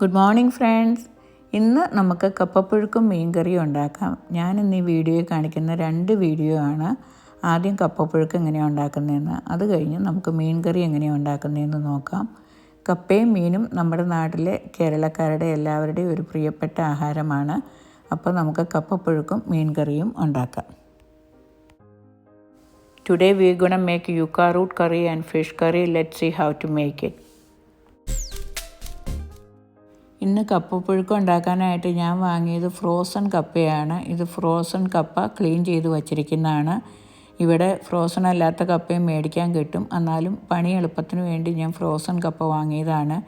Good morning friends ഇന്ന് നമുക്ക് കപ്പപ്പുഴുക്കും മീൻകറിയും ഉണ്ടാക്കാം. ഞാൻ ഇന്ന് ഈ വീഡിയോയിൽ കാണിക്കുന്ന രണ്ട് വീഡിയോ ആണ് ആദ്യം കപ്പപ്പുഴുക്ക് എങ്ങനെയാണ് ഉണ്ടാക്കുന്നതെന്ന് അത് കഴിഞ്ഞ് നമുക്ക് മീൻകറി എങ്ങനെയാണ് ഉണ്ടാക്കുന്നതെന്ന് നോക്കാം. കപ്പയും മീനും നമ്മുടെ നാട്ടിലെ കേരളക്കാരുടെ എല്ലാവരുടെയും ഒരു പ്രിയപ്പെട്ട ആഹാരമാണ്. അപ്പോൾ നമുക്ക് കപ്പപ്പുഴുക്കും മീൻകറിയും ഉണ്ടാക്കാം. Today we gonna make yucca root curry and fish curry let see how to make it ഇന്ന് കപ്പപ്പുഴുക്ക് ഉണ്ടാക്കാനായിട്ട് ഞാൻ വാങ്ങിയത് ഫ്രോസൺ കപ്പയാണ്. ഇത് ഫ്രോസൺ കപ്പ ക്ലീൻ ചെയ്ത് വച്ചിരിക്കുന്നതാണ്. ഇവിടെ ഫ്രോസൺ അല്ലാത്ത കപ്പയും മേടിക്കാൻ കിട്ടും. എന്നാലും പണി എളുപ്പത്തിന് വേണ്ടി ഞാൻ ഫ്രോസൺ കപ്പ വാങ്ങിയതാണ്.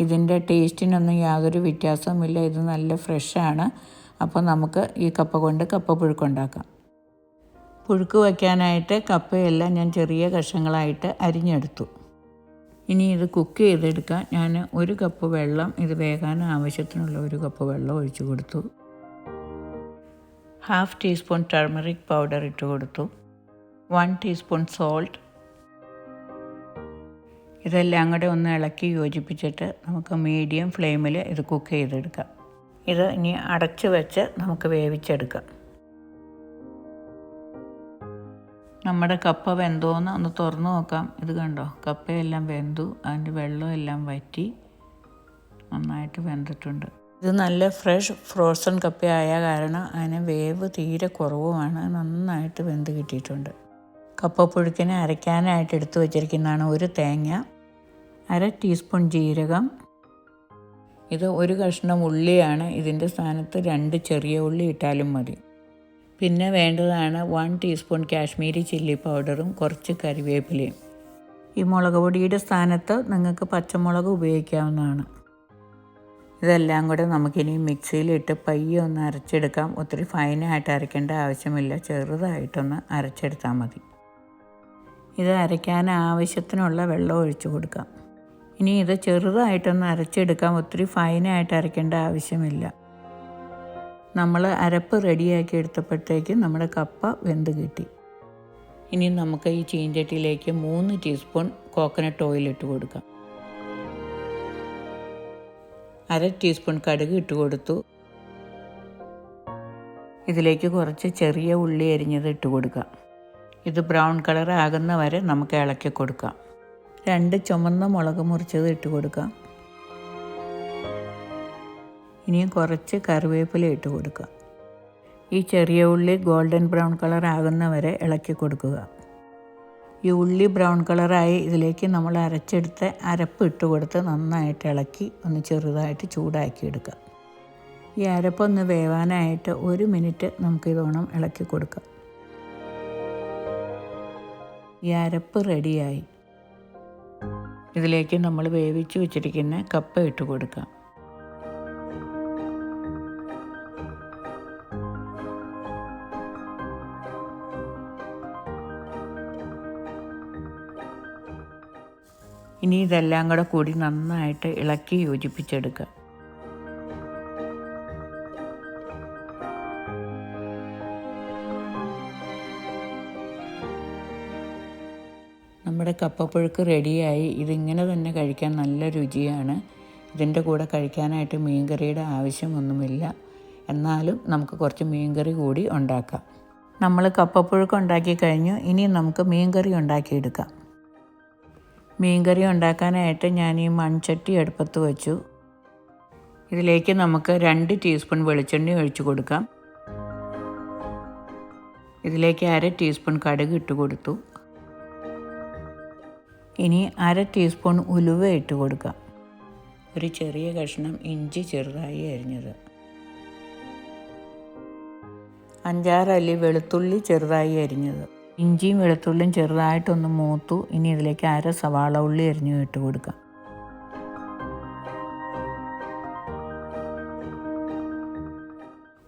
ഇതിന്റെ ടേസ്റ്റിനൊന്നും യാതൊരു വ്യത്യാസവുമില്ല. ഇത് നല്ല ഫ്രഷാണ് അപ്പോൾ നമുക്ക് ഈ കപ്പ കൊണ്ട് കപ്പ പുഴുക്കുണ്ടാക്കാം പുഴുക്ക് വയ്ക്കാനായിട്ട് കപ്പയെല്ലാം ഞാൻ ചെറിയ കഷ്ണങ്ങളായിട്ട് അരിഞ്ഞെടുത്തു. ഇനി ഇത് കുക്ക് ചെയ്തെടുക്കാൻ ഞാൻ ഒരു കപ്പ് വെള്ളം ഇത് വേകാൻ ആവശ്യത്തിനുള്ള ഒരു കപ്പ് വെള്ളം ഒഴിച്ചു കൊടുത്തു. ഹാഫ് ടീസ്പൂൺ ടർമറിക് പൗഡർ ഇട്ട് കൊടുത്തു. വൺ ടീസ്പൂൺ സോൾട്ട് ഇതെല്ലാം കൂടെ ഒന്ന് ഇളക്കി യോജിപ്പിച്ചിട്ട് നമുക്ക് മീഡിയം ഫ്ലെയിമിൽ ഇത് കുക്ക് ചെയ്തെടുക്കാം. ഇത് ഇനി അടച്ച് വെച്ച് നമുക്ക് വേവിച്ചെടുക്കാം. നമ്മുടെ കപ്പ വെന്തോന്ന് ഒന്ന് തുറന്നു നോക്കാം. ഇത് കണ്ടോ? കപ്പയെല്ലാം വെന്തു. അതിന്റെ വെള്ളമെല്ലാം വറ്റി നന്നായിട്ട് വെന്തിട്ടുണ്ട്. ഇത് നല്ല ഫ്രഷ് ഫ്രോസൺ കപ്പയായ കാരണം അതിന് വേവ് തീരെ കുറവുമാണ്. നന്നായിട്ട് വെന്ത് കിട്ടിയിട്ടുണ്ട്. കപ്പ പുഴുക്കിനെ അരയ്ക്കാനായിട്ട് എടുത്തു വച്ചിരിക്കുന്നതാണ് ഒരു തേങ്ങ അര ടീസ്പൂൺ ജീരകം. ഇത് ഒരു കഷ്ണം ഉള്ളിയാണ്. ഇതിന്റെ സ്ഥാനത്ത് രണ്ട് ചെറിയ ഉള്ളി ഇട്ടാലും മതി. പിന്നെ വേണ്ടതാണ് വൺ ടീസ്പൂൺ കാശ്മീരി ചില്ലി പൗഡറും കുറച്ച് കറിവേപ്പിലയും. ഈ മുളക് പൊടിയുടെ സ്ഥാനത്ത് നിങ്ങൾക്ക് പച്ചമുളക് ഉപയോഗിക്കാവുന്നതാണ്. ഇതെല്ലാം കൂടെ നമുക്കിനി മിക്സിയിലിട്ട് പയ്യെ ഒന്ന് അരച്ചെടുക്കാം. ഒത്തിരി ഫൈനായിട്ട് അരയ്ക്കേണ്ട ആവശ്യമില്ല. ചെറുതായിട്ടൊന്ന് അരച്ചെടുത്താൽ മതി. ഇത് അരയ്ക്കാൻ ആവശ്യത്തിനുള്ള വെള്ളം ഒഴിച്ചു കൊടുക്കാം. ഇനി ഇത് ചെറുതായിട്ടൊന്ന് അരച്ചെടുക്കാം. ഒത്തിരി ഫൈനായിട്ട് അരയ്ക്കേണ്ട ആവശ്യമില്ല. നമ്മൾ അരപ്പ് റെഡിയാക്കി എടുത്തപ്പോഴത്തേക്ക് നമ്മുടെ കപ്പ വെന്ത് കിട്ടി. ഇനി നമുക്ക് ഈ ചീഞ്ചട്ടിയിലേക്ക് മൂന്ന് ടീസ്പൂൺ കോക്കനട്ട് ഓയിൽ ഇട്ട് കൊടുക്കാം. അര ടീസ്പൂൺ കടുക് ഇട്ട് കൊടുത്തു. ഇതിലേക്ക് കുറച്ച് ചെറിയ ഉള്ളി അരിഞ്ഞത് ഇട്ട് കൊടുക്കാം. ഇത് ബ്രൗൺ കളർ ആകുന്ന വരെ നമുക്ക് ഇളക്കി കൊടുക്കാം. രണ്ട് ചുമന്ന മുളക് മുറിച്ചത് ഇട്ട് കൊടുക്കാം. ഇനിയും കുറച്ച് കറിവേപ്പില ഇട്ട് കൊടുക്കുക. ഈ ചെറിയ ഉള്ളി ഗോൾഡൻ ബ്രൗൺ കളർ ആകുന്ന വരെ ഇളക്കി കൊടുക്കുക. ഈ ഉള്ളി ബ്രൗൺ കളറായി ഇതിലേക്ക് നമ്മൾ അരച്ചെടുത്ത് അരപ്പ് ഇട്ട് കൊടുത്ത് നന്നായിട്ട് ഇളക്കി ഒന്ന് ചെറുതായിട്ട് ചൂടാക്കി എടുക്കുക. ഈ അരപ്പൊന്ന് വേവാനായിട്ട് ഒരു മിനിറ്റ് നമുക്ക് നമുക്കിതോണം ഇളക്കി കൊടുക്കാം. ഈ അരപ്പ് റെഡിയായി. ഇതിലേക്ക് നമ്മൾ വേവിച്ച് വെച്ചിരിക്കുന്ന കപ്പ ഇട്ട് കൊടുക്കാം. ഇനി ഇതെല്ലാം കൂടെ കൂടി നന്നായിട്ട് ഇളക്കി യോജിപ്പിച്ചെടുക്കുക. നമ്മുടെ കപ്പപ്പുഴുക്ക് റെഡിയായി. ഇതിങ്ങനെ തന്നെ കഴിക്കാൻ നല്ല രുചിയാണ്. ഇതിന്റെ കൂടെ കഴിക്കാനായിട്ട് മീൻകറിയുടെ ആവശ്യമൊന്നുമില്ല. എന്നാലും നമുക്ക് കുറച്ച് മീൻകറി കൂടി ഉണ്ടാക്കാം. നമ്മൾ കപ്പപ്പുഴുക്ക് ഉണ്ടാക്കി കഴിഞ്ഞു. ഇനി നമുക്ക് മീൻകറി ഉണ്ടാക്കിയെടുക്കാം. മീൻകറി ഉണ്ടാക്കാനായിട്ട് ഞാൻ ഈ മൺചട്ടി അടുപ്പത്ത് വെച്ചു. ഇതിലേക്ക് നമുക്ക് രണ്ട് ടീസ്പൂൺ വെളിച്ചെണ്ണ ഒഴിച്ചു കൊടുക്കാം. ഇതിലേക്ക് അര ടീസ്പൂൺ കടുക് ഇട്ട് കൊടുത്തു. ഇനി അര ടീസ്പൂൺ ഉലുവ ഇട്ട് കൊടുക്കാം. ഒരു ചെറിയ കഷ്ണം ഇഞ്ചി ചെറുതായി അരിഞ്ഞത്. അഞ്ചാറല്ലി വെളുത്തുള്ളി ചെറുതായി അരിഞ്ഞത്. ഇഞ്ചിയും വെളുത്തുള്ളിയും ചെറുതായിട്ടൊന്ന് മൂത്തു. ഇനി ഇതിലേക്ക് അര സവാള ഉള്ളി അരിഞ്ഞു ഇട്ട് കൊടുക്കാം.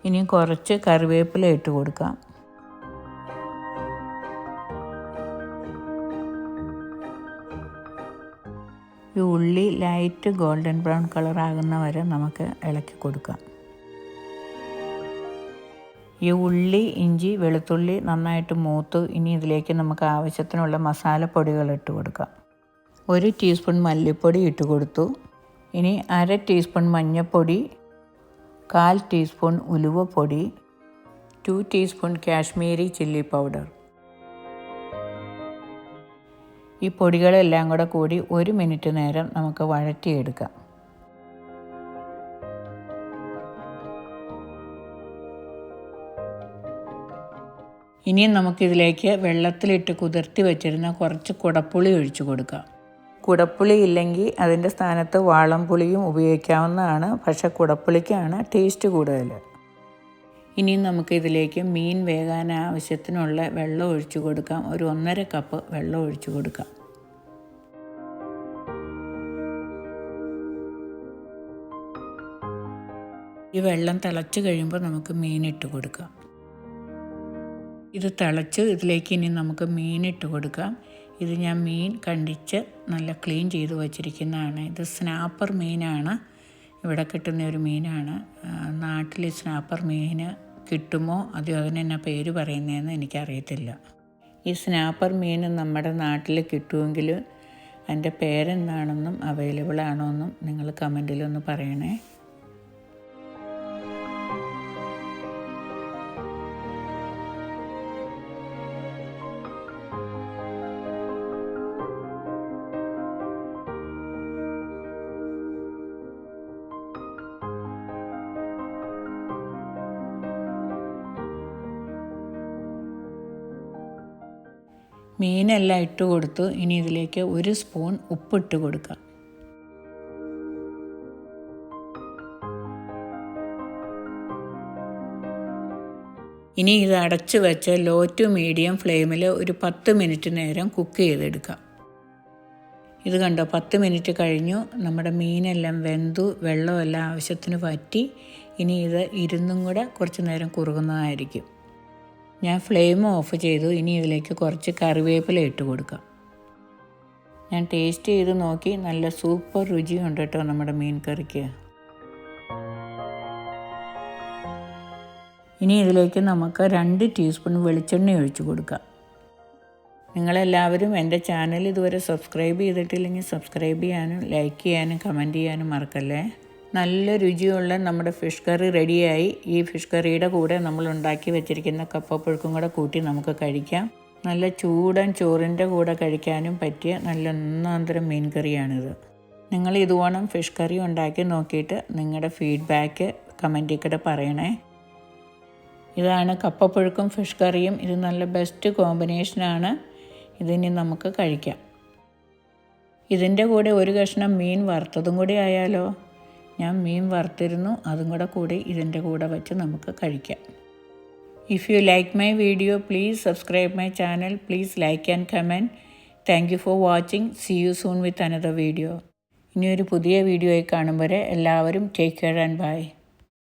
ഇനി കുറച്ച് കറിവേപ്പില ഇട്ട് കൊടുക്കാം. ഈ ഉള്ളി ലൈറ്റ് ഗോൾഡൻ ബ്രൗൺ കളർ ആകുന്ന വരെ നമുക്ക് ഇളക്കി കൊടുക്കാം. ഈ ഉള്ളി ഇഞ്ചി വെളുത്തുള്ളി നന്നായിട്ട് മൂത്ത് ഇനി ഇതിലേക്ക് നമുക്ക് ആവശ്യത്തിനുള്ള മസാലപ്പൊടികൾ ഇട്ട് കൊടുക്കാം. ഒരു ടീസ്പൂൺ മല്ലിപ്പൊടി ഇട്ട് കൊടുത്തു. ഇനി അര ടീസ്പൂൺ മഞ്ഞൾപ്പൊടി കാൽ teaspoon ഉലുവപ്പൊടി two teaspoon Kashmiri chilli powder. ഈ പൊടികളെല്ലാം കൂടെ കൂടി ഒരു മിനിറ്റ് നേരം നമുക്ക് വഴറ്റിയെടുക്കാം. ഇനിയും നമുക്കിതിലേക്ക് വെള്ളത്തിലിട്ട് കുതിർത്തി വെച്ചിരുന്ന കുറച്ച് കുടപ്പുളി ഒഴിച്ചു കൊടുക്കാം. കുടപ്പുളി ഇല്ലെങ്കിൽ അതിന്റെ സ്ഥാനത്ത് വാളംപുളിയും ഉപയോഗിക്കാവുന്നതാണ്. പക്ഷേ കുടപ്പുളിക്കാണ് ടേസ്റ്റ് കൂടുതൽ. ഇനിയും നമുക്കിതിലേക്ക് മീൻ വേകാൻ ആവശ്യത്തിനുള്ള വെള്ളം ഒഴിച്ചു കൊടുക്കാം. ഒരു ഒന്നര കപ്പ് വെള്ളം ഒഴിച്ചു കൊടുക്കാം. ഈ വെള്ളം തിളച്ച് കഴിയുമ്പോൾ നമുക്ക് മീൻ ഇട്ട് കൊടുക്കാം. ഇത് തിളച്ച് ഇതിലേക്ക് ഇനി നമുക്ക് മീനിട്ട് കൊടുക്കാം. ഇത് ഞാൻ മീൻ കണ്ടിച്ച് നല്ല ക്ലീൻ ചെയ്ത് വച്ചിരിക്കുന്നതാണ്. ഇത് സ്നാപ്പർ മീനാണ്. ഇവിടെ കിട്ടുന്ന ഒരു മീനാണ്. നാട്ടിൽ സ്നാപ്പർ മീൻ കിട്ടുമോ? അതോ അതിനെന്നാ പേര് പറയുന്നതെന്ന് എനിക്കറിയത്തില്ല. ഈ സ്നാപ്പർ മീൻ നമ്മുടെ നാട്ടിൽ കിട്ടുമെങ്കിൽ അതിന്റെ പേരെന്താണെന്നും അവൈലബിൾ ആണോ എന്നും നിങ്ങൾ കമന്റിലൊന്ന് പറയണേ. മീനെല്ലാം ഇട്ട് കൊടുത്തു. ഇനി ഇതിലേക്ക് ഒരു സ്പൂൺ ഉപ്പിട്ട് കൊടുക്കുക ഇനി ഇത് അടച്ച് വെച്ച് ലോ ടു മീഡിയം ഫ്ലെയിമിൽ ഒരു പത്ത് മിനിറ്റ് നേരം കുക്ക് ചെയ്തെടുക്കാം. ഇത് കണ്ടോ പത്ത് മിനിറ്റ് കഴിഞ്ഞു. നമ്മുടെ മീനെല്ലാം വെന്തു വെള്ളമെല്ലാം ആവശ്യത്തിന് പറ്റി ഇനി ഇത് ഇരുന്നും കൂടെ കുറച്ച് നേരം കുറുകുന്നതായിരിക്കും. ഞാൻ ഫ്ലെയിം ഓഫ് ചെയ്തു. ഇനി ഇതിലേക്ക് കുറച്ച് കറിവേപ്പില ഇട്ട് കൊടുക്കാം. ഞാൻ ടേസ്റ്റ് ചെയ്ത് നോക്കി. നല്ല സൂപ്പർ രുചിയുണ്ട് കേട്ടോ നമ്മുടെ മീൻ കറിക്ക്. ഇനി ഇതിലേക്ക് നമുക്ക് രണ്ട് ടീസ്പൂൺ വെളിച്ചെണ്ണ ഒഴിച്ചു കൊടുക്കാം. നിങ്ങളെല്ലാവരും എന്റെ ചാനൽ ഇതുവരെ സബ്സ്ക്രൈബ് ചെയ്തിട്ടില്ലെങ്കിൽ സബ്സ്ക്രൈബ് ചെയ്യാനും ലൈക്ക് ചെയ്യാനും കമന്റ് ചെയ്യാനും മറക്കല്ലേ? നല്ല രുചിയുള്ള നമ്മുടെ ഫിഷ് കറി റെഡിയായി. ഈ ഫിഷ് കറിയുടെ കൂടെ നമ്മൾ ഉണ്ടാക്കി വെച്ചിരിക്കുന്ന കപ്പപ്പുഴുക്കും കൂടെ കൂട്ടി നമുക്ക് കഴിക്കാം. നല്ല ചൂടൻ ചോറിന്റെ കൂടെ കഴിക്കാനും പറ്റിയ നല്ല ഒന്നാന്തരം മീൻ കറിയാണിത്. നിങ്ങൾ ഇതുവോണം ഫിഷ് കറി ഉണ്ടാക്കി നോക്കിയിട്ട് നിങ്ങളുടെ ഫീഡ്ബാക്ക് കമന്റിൽ കൂടെ പറയണേ. ഇതാണ് കപ്പപ്പുഴുക്കും ഫിഷ് കറിയും. ഇത് നല്ല ബെസ്റ്റ് കോമ്പിനേഷനാണ്. ഇതിനി നമുക്ക് കഴിക്കാം. ഇതിന്റെ കൂടെ ഒരു കഷ്ണം മീൻ വറുത്തതും കൂടി ആയാലോ? ഞാൻ മീൻ വറുത്തിരുന്നു അതും കൂടെ കൂടി ഇതിന്റെ കൂടെ വെച്ച് നമുക്ക് കഴിക്കാം. If you like my video please subscribe my channel please like and comment thank you for watching see you soon with another video ഇനിയൊരു പുതിയ വീഡിയോയിൽ കാണും വരെ എല്ലാവരും ടേക്ക് കെയർ ആൻഡ് ബൈ